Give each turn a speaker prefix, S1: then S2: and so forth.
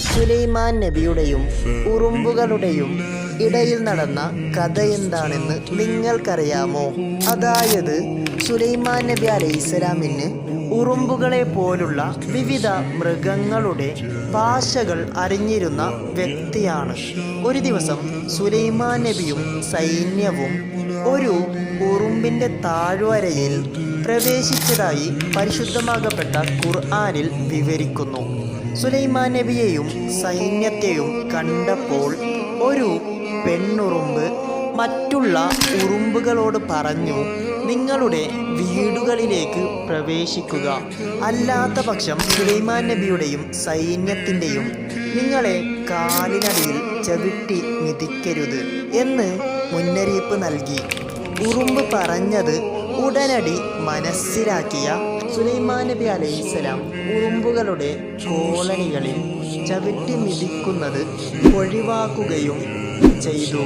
S1: സുലൈമാൻ നബിയുടെയും ഉറുമ്പുകളുടെയും ഇടയിൽ നടന്ന കഥ എന്താണെന്ന് നിങ്ങൾക്കറിയാമോ? അതായത് സുലൈമാൻ നബി അലൈഹിസ്സലാമിന് ഉറുമ്പുകളെ പോലുള്ള വിവിധ മൃഗങ്ങളുടെ ഭാഷകൾ അറിഞ്ഞിരുന്ന വ്യക്തിയാണ്. ഒരു ദിവസം സുലൈമാൻ നബിയും സൈന്യവും ഒരു ഉറുമ്പിന്റെ താഴ്വരയിൽ പ്രവേശിച്ചതായി പരിശുദ്ധമാകപ്പെട്ട ഖുർആാനിൽ വിവരിക്കുന്നു. സുലൈമാൻ നബിയെയും സൈന്യത്തെയും കണ്ടപ്പോൾ ഒരു പെണ്ണുറുമ്പ് മറ്റുള്ള ഉറുമ്പുകളോട് പറഞ്ഞു നിങ്ങളുടെ വീടുകളിലേക്ക് പ്രവേശിക്കുക. അല്ലാത്ത പക്ഷം സുലൈമാൻ നബിയുടെയും സൈന്യത്തിന്റെയും നിങ്ങളെ കാലിനടിയിൽ ചവിട്ടി മിതിക്കരുത് എന്ന് മുന്നറിയിപ്പ് നൽകി. ഉറുമ്പ് പറഞ്ഞത് ഉടനടി മനസ്സിലാക്കിയ സുലൈമാൻ നബി അലൈഹിസ്സലാം. ഉറുമ്പുകളുടെ കോളനികളിൽ ചവിട്ടി മിതിക്കുന്നത് ഒഴിവാക്കുകയും ചെയ്തു.